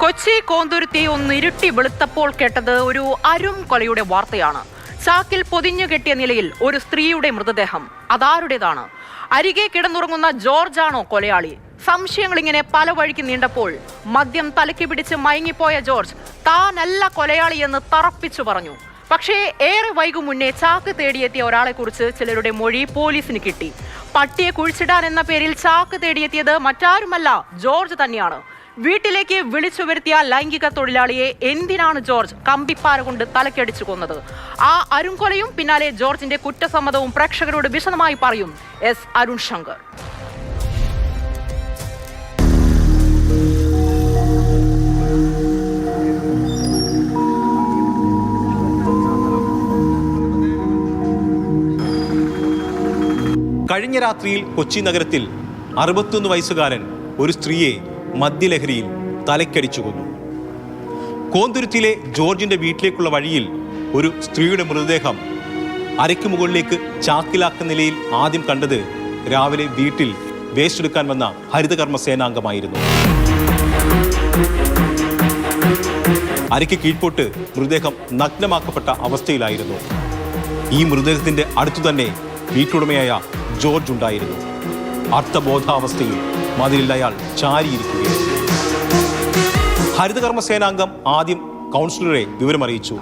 കൊച്ചി കോന്തുരുത്തി ഒന്ന് ഇരുട്ടി വെളുത്തപ്പോൾ കേട്ടത് ഒരു അരും കൊലയുടെ വാർത്തയാണ്. ചാക്കിൽ പൊതിഞ്ഞു കെട്ടിയ നിലയിൽ ഒരു സ്ത്രീയുടെ മൃതദേഹം. അതാരുടേതാണ്? അരികെ കിടന്നുറങ്ങുന്ന ജോർജാണോ കൊലയാളി? സംശയങ്ങൾ ഇങ്ങനെ പല വഴിക്ക് നീണ്ടപ്പോൾ മദ്യം തലയ്ക്ക് പിടിച്ച് മയങ്ങിപ്പോയ ജോർജ് താനല്ല കൊലയാളി എന്ന് തറപ്പിച്ചു പറഞ്ഞു. പക്ഷേ ഏറെ വൈകും മുന്നേ ചാക്ക് തേടിയെത്തിയ ഒരാളെ കുറിച്ച് ചിലരുടെ മൊഴി പോലീസിന് കിട്ടി. പട്ടിയെ കുഴിച്ചിടാൻ എന്ന പേരിൽ ചാക്ക് തേടിയെത്തിയത് മറ്റാരുമല്ല ജോർജ് തന്നെയാണ്. വീട്ടിലേക്ക് വിളിച്ചു വരുത്തിയ ലൈംഗിക തൊഴിലാളിയെ എന്തിനാണ് ജോർജ് കമ്പിപ്പാറ കൊണ്ട് തലക്കടിച്ചു കൊന്നത്? ആ അരുൺകൊലയും പിന്നാലെ ജോർജിന്റെ കുറ്റസമ്മതവും പ്രേക്ഷകരോട് വിശദമായി പറയും എസ് അരുൺ ശങ്കർ. കഴിഞ്ഞ രാത്രിയിൽ കൊച്ചി നഗരത്തിൽ അറുപത്തൊന്ന് വയസ്സുകാരൻ ഒരു സ്ത്രീയെ മദ്യലഹരിയിൽ തലക്കടിച്ചു കൊന്നു. കോന്തുരുത്തിയിലെ ജോർജിന്റെ വീട്ടിലേക്കുള്ള വഴിയിൽ ഒരു സ്ത്രീയുടെ മൃതദേഹം അരയ്ക്ക് മുകളിലേക്ക് ചാക്കിലാക്കുന്ന നിലയിൽ ആദ്യം കണ്ടത് രാവിലെ വീട്ടിൽ വേസ്റ്റ് എടുക്കാൻ വന്ന ഹരിതകർമ്മ സേനാംഗമായിരുന്നു അരയ്ക്ക് കീഴ്പോട്ട് മൃതദേഹം നഗ്നമാക്കപ്പെട്ട അവസ്ഥയിലായിരുന്നു. ഈ മൃതദേഹത്തിന്റെ അടുത്തു തന്നെ വീട്ടുടമയായ ജോർജ് ഉണ്ടായിരുന്നു. അർത്ഥബോധാവസ്ഥയിൽ മതിലിൽ അയാൾ ചാരിയിരിക്കുകയായിരുന്നു ഹരിതകർമ്മ സേനാംഗം ആദ്യം കൗൺസിലറെ വിവരമറിയിച്ചു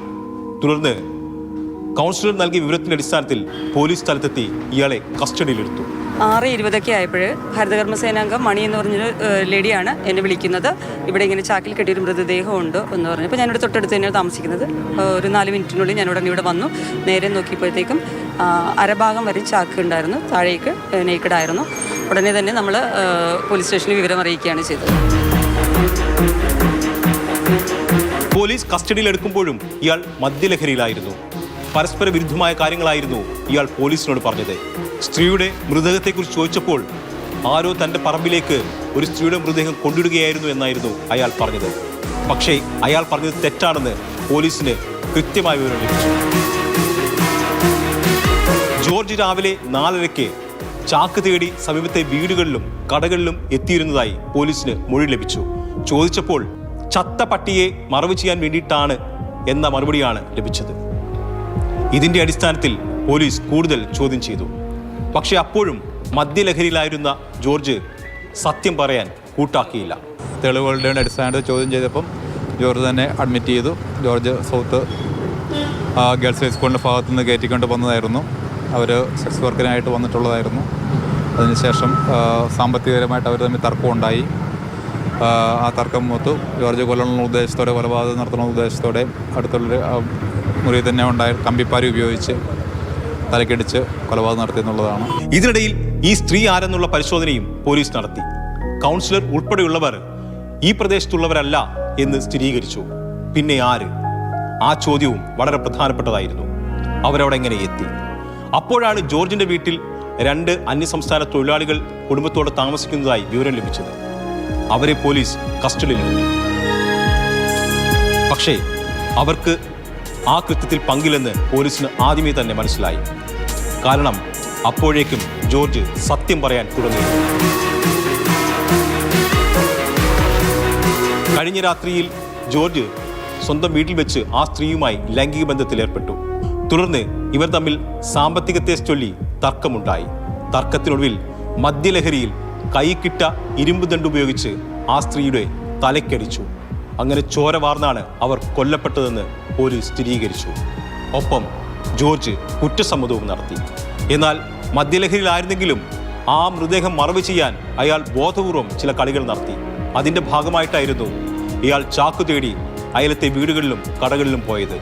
തുടർന്ന് കൗൺസിലർ നൽകിയ വിവരത്തിന്റെ അടിസ്ഥാനത്തിൽ പോലീസ് സ്ഥലത്തെത്തി ഇയാളെ കസ്റ്റഡിയിലെടുത്തു. ആറ് ഇരുപതൊക്കെ ആയപ്പോൾ ഹരിതകർമ്മ സേനാംഗം മണി എന്ന് പറഞ്ഞൊരു ലേഡിയാണ് എന്നെ വിളിക്കുന്നത്. ഇവിടെ ഇങ്ങനെ ചാക്കിൽ കെട്ടിയൊരു മൃതദേഹമുണ്ട് എന്ന് പറഞ്ഞു. ഇപ്പോൾ ഞാനിവിടെ തൊട്ടടുത്ത് തന്നെയാണ് താമസിക്കുന്നത്. ഒരു നാല് മിനിറ്റിനുള്ളിൽ ഞാൻ ഉടനെ ഇവിടെ വന്നു. നേരെ നോക്കിയപ്പോഴത്തേക്കും അരഭാഗം വരെ ചാക്ക് ഉണ്ടായിരുന്നു. താഴേക്ക് നേക്കഡായിരുന്നു ഉടനെ തന്നെ നമ്മൾ പോലീസ് സ്റ്റേഷനിൽ വിവരം അറിയിക്കുകയാണ് ചെയ്തത്. പോലീസ് കസ്റ്റഡിയിൽ എടുക്കുമ്പോഴും ഇയാൾ മദ്യലഹരിയിലായിരുന്നു. പരസ്പര വിരുദ്ധമായ കാര്യങ്ങളായിരുന്നു ഇയാൾ പോലീസിനോട് പറഞ്ഞത്. സ്ത്രീയുടെ മൃതദേഹത്തെക്കുറിച്ച് ചോദിച്ചപ്പോൾ ആരോ തന്റെ പറമ്പിലേക്ക് ഒരു സ്ത്രീയുടെ മൃതദേഹം കൊണ്ടിടുകയായിരുന്നു എന്നായിരുന്നു അയാൾ പറഞ്ഞത്. പക്ഷേ അയാൾ പറഞ്ഞത് തെറ്റാണെന്ന് പോലീസിന് കൃത്യമായ വിവരം ലഭിച്ചു. ജോർജ് രാവിലെ നാലരയ്ക്ക് ചാക്ക് തേടി സമീപത്തെ വീടുകളിലും കടകളിലും എത്തിയിരുന്നതായി പോലീസിന് മൊഴി ലഭിച്ചു. ചോദിച്ചപ്പോൾ ചത്ത പട്ടിയെ മറവ് ചെയ്യാൻ വേണ്ടിയിട്ടാണ് എന്ന മറുപടിയാണ് ലഭിച്ചത്. ഇതിന്റെ അടിസ്ഥാനത്തിൽ പോലീസ് കൂടുതൽ ചോദ്യം ചെയ്തു. പക്ഷേ അപ്പോഴും മദ്യലഹരിയിലായിരുന്ന ജോർജ് സത്യം പറയാൻ കൂട്ടാക്കിയില്ല. തെളിവുകളുടെ അടിസ്ഥാനത്തിൽ ചോദ്യം ചെയ്തപ്പം ജോർജ് തന്നെ അഡ്മിറ്റ് ചെയ്തു. ജോർജ് സൗത്ത് ഗേൾസ് ഹൈസ്കൂളിന്റെ ഭാഗത്തുനിന്ന് കയറ്റിക്കൊണ്ട് വന്നതായിരുന്നു. അവർ സെക്സ് വർക്കിനായിട്ട് വന്നിട്ടുള്ളതായിരുന്നു. അതിനുശേഷം സാമ്പത്തികപരമായിട്ട് അവർ തമ്മിൽ തർക്കമുണ്ടായി ആ, തർക്കം മൂത്തു ജോർജ് കൊല്ലണമെന്ന ഉദ്ദേശത്തോടെ കൊലപാതകം നടത്തണമെന്ന ഉദ്ദേശത്തോടെ അടുത്തുള്ളൊരു മുറി തന്നെ ഉണ്ടായ കമ്പിപ്പാരി ഉപയോഗിച്ച് തലക്കടിച്ച് കൊലപാതകം നടത്തിയെന്നുള്ളതാണ് ഇതിനിടയിൽ ഈ സ്ത്രീ ആരെന്നുള്ള പരിശോധനയും പോലീസ് നടത്തി. കൗൺസിലർ ഉൾപ്പെടെയുള്ളവർ ഈ പ്രദേശത്തുള്ളവരല്ല എന്ന് സ്ഥിരീകരിച്ചു. പിന്നെ ആര്? ആ ചോദ്യവും വളരെ പ്രധാനപ്പെട്ടതായിരുന്നു. അവരവിടെ എങ്ങനെ എത്തി? അപ്പോഴാണ് ജോർജിന്റെ വീട്ടിൽ രണ്ട് അന്യസംസ്ഥാന തൊഴിലാളികൾ കുടുംബത്തോടെ താമസിക്കുന്നതായി വിവരം ലഭിച്ചത്. അവരെ പോലീസ് കസ്റ്റഡിയിലെടുത്തു പക്ഷേ അവർക്ക് ആ കൃത്യത്തിൽ പങ്കില്ലെന്ന് പോലീസിന് ആദ്യമേ തന്നെ മനസ്സിലായി. കാരണം അപ്പോഴേക്കും ജോർജ് സത്യം പറയാൻ തുടങ്ങി. കഴിഞ്ഞ രാത്രിയിൽ ജോർജ് സ്വന്തം വീട്ടിൽ വെച്ച് ആ സ്ത്രീയുമായി ലൈംഗിക ബന്ധത്തിൽ ഏർപ്പെട്ടു. തുടർന്ന് ഇവർ തമ്മിൽ സാമ്പത്തികത്തെ ചൊല്ലി തർക്കമുണ്ടായി. തർക്കത്തിനൊടുവിൽ മദ്യലഹരിയിൽ കൈക്കിട്ട ഇരുമ്പ് ദണ്ട് ഉപയോഗിച്ച് ആ സ്ത്രീയുടെ തലയ്ക്കടിച്ചു. അങ്ങനെ ചോര വാർന്നാണ് അവർ കൊല്ലപ്പെട്ടതെന്ന് പോലീസ് സ്ഥിരീകരിച്ചു. ഒപ്പം ജോർജ് കുറ്റസമ്മതവും നടത്തി. എന്നാൽ മദ്യലഹരിയിലായിരുന്നെങ്കിലും ആ മൃതദേഹം മറവ് ചെയ്യാൻ അയാൾ ബോധപൂർവം ചില കളികൾ നടത്തി. അതിന്റെ ഭാഗമായിട്ടായിരുന്നു ഇയാൾ ചാക്കു തേടി അയലത്തെ വീടുകളിലും കടകളിലും പോയത്.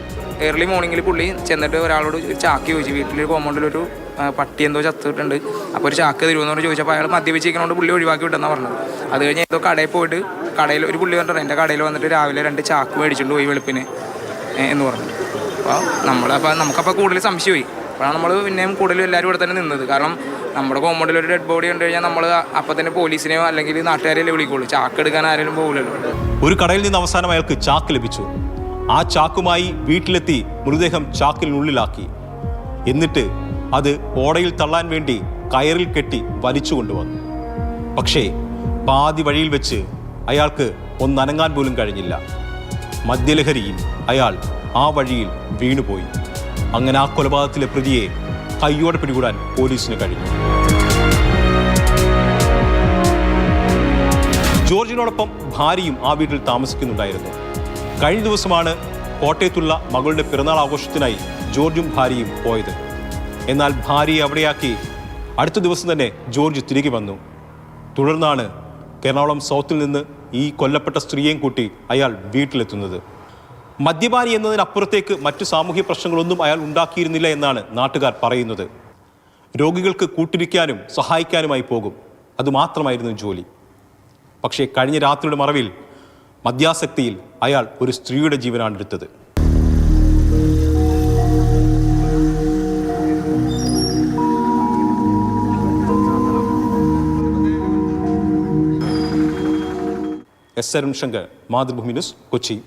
ഏർലി മോർണിംഗിൽ പുള്ളി ചെന്നിട്ട് ഒരാളോട് ഒരു ചാക്ക് ചോദിച്ചു. വീട്ടിൽ കോമ്പൗണ്ടിലൊരു പട്ടി എന്തോ ചത്തിട്ടുണ്ട് അപ്പോൾ ഒരു ചാക്ക് തരുമെന്ന് പറഞ്ഞ് ചോദിച്ചപ്പോൾ അയാൾ മദ്യപിച്ചിരിക്കണോണ്ട് പുള്ളി ഒഴിവാക്കി വിട്ടെന്നാണ് പറഞ്ഞത്. അത് കഴിഞ്ഞ് ഏതോ കടയിൽ പോയിട്ട് കടയിൽ ഒരു പുള്ളി പറഞ്ഞിട്ട് എന്റെ കടയിൽ വന്നിട്ട് രാവിലെ രണ്ട് ചാക്ക് മേടിച്ചുകൊണ്ട് പോയി വെളുപ്പിന് എന്ന് പറഞ്ഞു. അപ്പോൾ നമ്മളപ്പോൾ നമുക്കപ്പോൾ കൂടുതൽ സംശയമായി. അപ്പോഴാണ് നമ്മൾ പിന്നെയും കൂടുതലും എല്ലാവരും ഇവിടെ തന്നെ നിന്നത്. കാരണം നമ്മുടെ കോമ്പൗണ്ടിൽ ഒരു ഡെഡ് ബോഡി കണ്ടു കഴിഞ്ഞാൽ നമ്മൾ അപ്പം തന്നെ പോലീസിനെയോ അല്ലെങ്കിൽ നാട്ടുകാരെയല്ലേ വിളിക്കുള്ളൂ. ചാക്ക് എടുക്കാൻ ആരെങ്കിലും പോകില്ലല്ലോ ഒരു കടയിൽ നിന്ന് അവസാനം അയാൾക്ക് ചാക്ക് ലഭിച്ചു. ആ ചാക്കുമായി വീട്ടിലെത്തി മൃതദേഹം ചാക്കിനുള്ളിലാക്കി. എന്നിട്ട് അത് ഓടയിൽ തള്ളാൻ വേണ്ടി കയറിൽ കെട്ടി വലിച്ചു കൊണ്ടുവന്നു. പക്ഷേ പാതി വഴിയിൽ വെച്ച് അയാൾക്ക് ഒന്നനങ്ങാൻ പോലും കഴിഞ്ഞില്ല. മദ്യലഹരിയിൽ അയാൾ ആ വഴിയിൽ വീണുപോയി. അങ്ങനെ ആ കൊലപാതകത്തിലെ പ്രതിയെ കയ്യോടെ പിടികൂടാൻ പോലീസിന് കഴിഞ്ഞു. ജോർജിനോടൊപ്പം ഭാര്യയും ആ വീട്ടിൽ താമസിക്കുന്നുണ്ടായിരുന്നു. കഴിഞ്ഞ ദിവസമാണ് കോട്ടയത്തുള്ള മകളുടെ പിറന്നാൾ ആഘോഷത്തിനായി ജോർജും ഭാര്യയും പോയത്. എന്നാൽ ഭാര്യയെ അവിടെയാക്കി അടുത്ത ദിവസം തന്നെ ജോർജ് തിരികെ വന്നു. തുടർന്നാണ് എറണാകുളം സൗത്തിൽ നിന്ന് ഈ കൊല്ലപ്പെട്ട സ്ത്രീയെയും കൂട്ടി അയാൾ വീട്ടിലെത്തുന്നത്. മദ്യപാനി എന്നതിനപ്പുറത്തേക്ക് മറ്റു സാമൂഹ്യ പ്രശ്നങ്ങളൊന്നും അയാൾ ഉണ്ടാക്കിയിരുന്നില്ല എന്നാണ് നാട്ടുകാർ പറയുന്നത്. രോഗികൾക്ക് കൂട്ടിരിക്കാനും സഹായിക്കാനുമായി പോകും. അതുമാത്രമായിരുന്നു ജോലി. പക്ഷേ കഴിഞ്ഞ രാത്രിയുടെ മറവിൽ മദ്യാസക്തിയിൽ അയാൾ ഒരു സ്ത്രീയുടെ ജീവനാണ് എടുത്തത്. S Arun Shankar Mathrubhumi news Kochi.